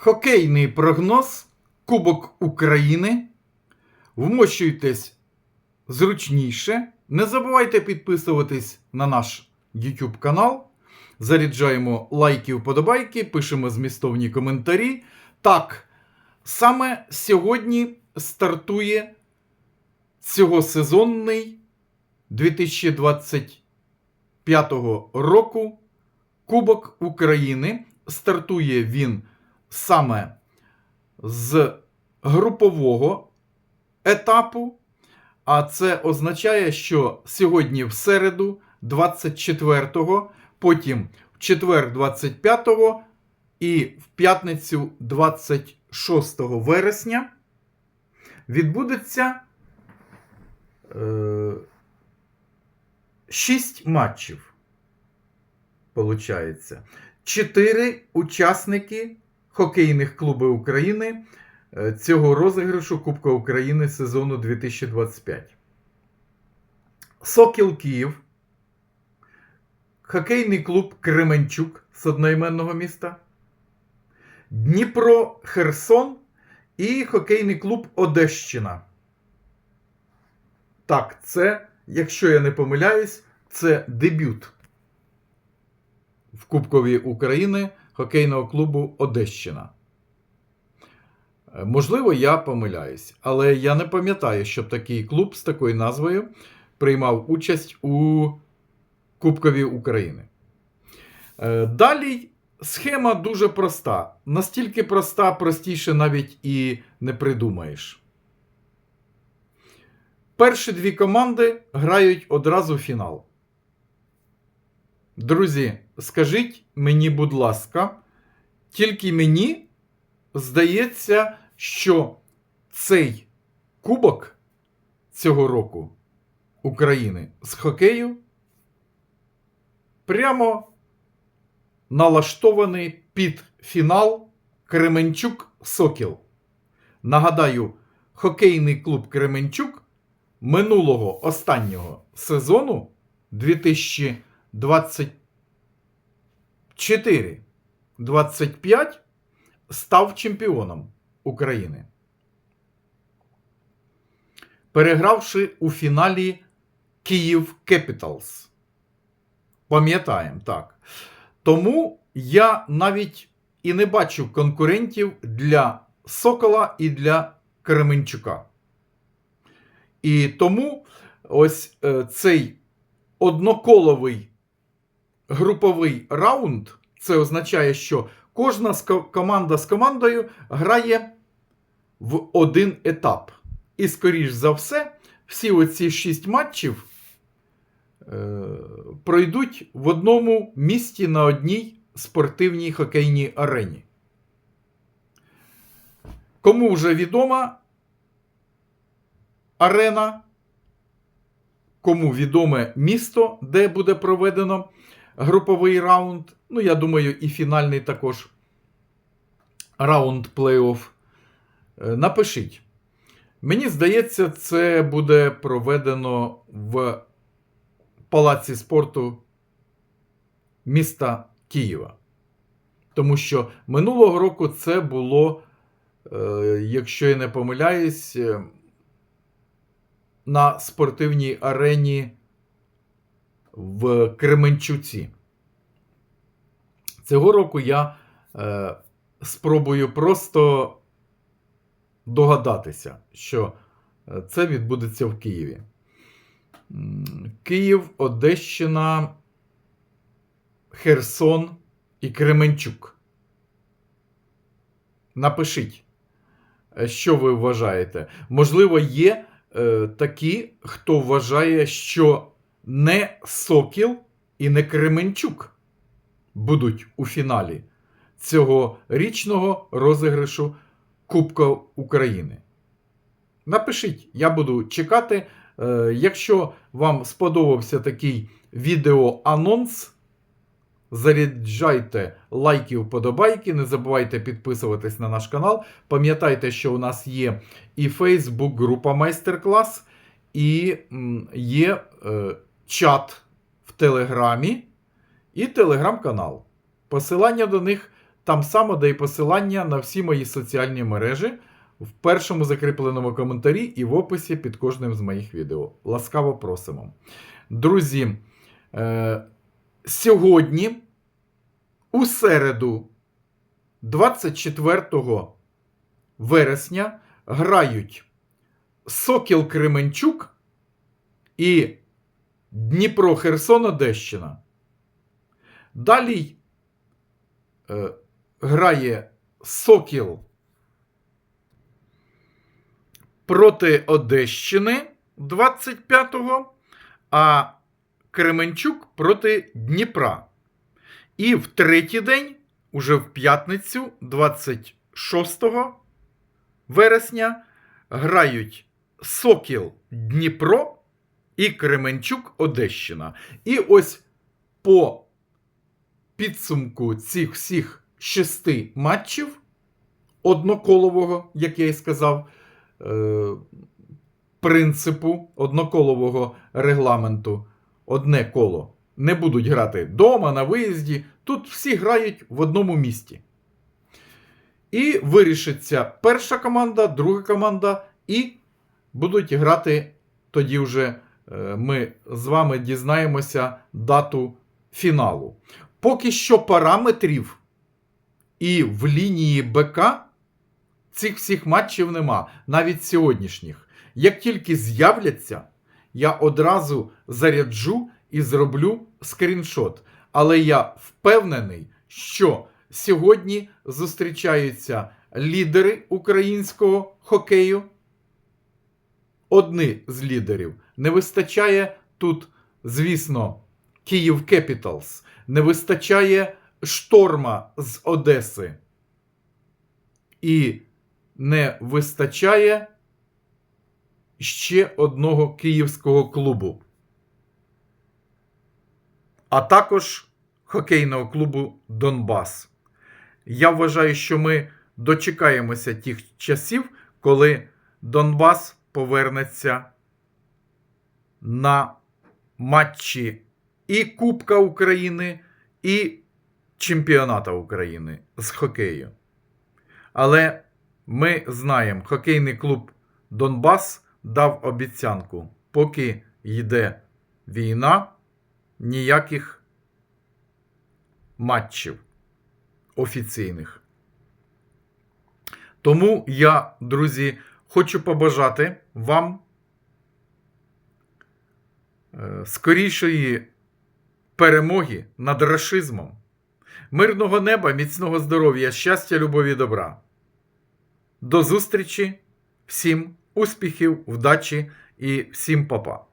Хокейний прогноз Кубок України. Вмощуйтесь зручніше. Не забувайте підписуватись на наш YouTube канал. Заряджаємо лайки, вподобайки, пишемо змістовні коментарі. Так, саме сьогодні стартує цьогосезонний 2025 року Кубок України. Стартує він саме з групового етапу. А це означає, що сьогодні в середу, 24-го, потім в четвер 25-го і в п'ятницю 26 вересня відбудеться е, 6 матчів. Получається. Чотири учасники хокейних клубів України е, цього розіграшу Кубка України сезону 2025. Сокіл Київ, хокейний клуб Кременчук з одноіменного міста, Дніпро Херсон і хокейний клуб Одещина. Так, це, якщо я не помиляюсь, це дебют в Кубкові України хокейного клубу Одещина. Можливо, я помиляюсь, але я не пам'ятаю, щоб такий клуб з такою назвою приймав участь у Кубкові України. Е, Далі схема дуже проста. Настільки проста, простіше навіть і не придумаєш. Перші дві команди грають одразу в фінал. Друзі, скажіть мені, будь ласка, тільки мені здається, що цей кубок цього року України з хокею прямо налаштований під фінал Кременчук Сокіл. Нагадаю, хокейний клуб Кременчук минулого останнього сезону 2024-25 став чемпіоном України. Перегравши у фіналі Київ Кепіталс. Пам'ятаємо, так. Тому я навіть і не бачу конкурентів для Сокола і для Кременчука. І тому ось е, цей одноколовий груповий раунд це означає, що кожна команда з командою грає в один етап. І, скоріш за все, всі оці шість матчів е, пройдуть в одному місті на одній спортивній хокейній арені. Кому вже відома арена, кому відоме місто, де буде проведено груповий раунд. Ну, я думаю, і фінальний також раунд плей-офф. Е, Напишіть. Мені здається, це буде проведено в Палаці спорту міста Києва. Тому що минулого року це було, е, якщо я не помиляюсь, е, на спортивній арені в Кременчуці. Цього року я е, спробую просто догадатися, що е, це відбудеться в Києві. Київ, Одещина, Херсон і Кременчук. Напишіть, е, що ви вважаєте. Можливо, є е, такі, хто вважає, що не Сокіл і не Кременчук будуть у фіналі цього річного розіграшу Кубка України. Напишіть, я буду чекати. Е, Якщо вам сподобався такий відеоанонс, заряджайте лайки, вподобайки, не забувайте підписуватись на наш канал. Пам'ятайте, що у нас є і Facebook група майстер-клас, і є е, чат в Телеграмі і телеграм-канал. Посилання до них там само, де і посилання на всі мої соціальні мережі в першому закріпленому коментарі і в описі під кожним з моїх відео. Ласкаво просимо. Друзі, е, сьогодні, у середу, 24 вересня, грають Сокіл Кременчук і Дніпро Херсон Одещина. Далі е, грає Сокіл проти Одещини 25-го, а Кременчук проти Дніпра. І в третій день, уже в п'ятницю, 26 вересня, грають Сокіл Дніпро і Кременчук Одещина. І ось по підсумку цих всіх шести матчів одноколового, як я і сказав, е, принципу одноколового регламенту, одне коло. Не будуть грати вдома, на виїзді. Тут всі грають в одному місті. І вирішиться перша команда, друга команда, і будуть грати тоді вже ми з вами дізнаємося дату фіналу. Поки що параметрів і в лінії БК цих всіх матчів нема, навіть сьогоднішніх. Як тільки з'являться, я одразу заряджу і зроблю скріншот. Але я впевнений, що сьогодні зустрічаються лідери українського хокею. Одні з лідерів. Не вистачає тут, звісно, Київ Кепіталс. Не вистачає шторма з Одеси. І не вистачає ще одного київського клубу. А також хокейного клубу Донбас. Я вважаю, що ми дочекаємося тих часів, коли Донбас повернеться на матчі і Кубка України, і Чемпіоната України з хокею. Але ми знаємо, хокейний клуб Донбас дав обіцянку, поки йде війна, ніяких матчів офіційних. Тому я, друзі, хочу побажати вам е, скорішої перемоги над рашизмом, мирного неба, міцного здоров'я, щастя, любові, добра. До зустрічі, всім успіхів, вдачі і всім папа.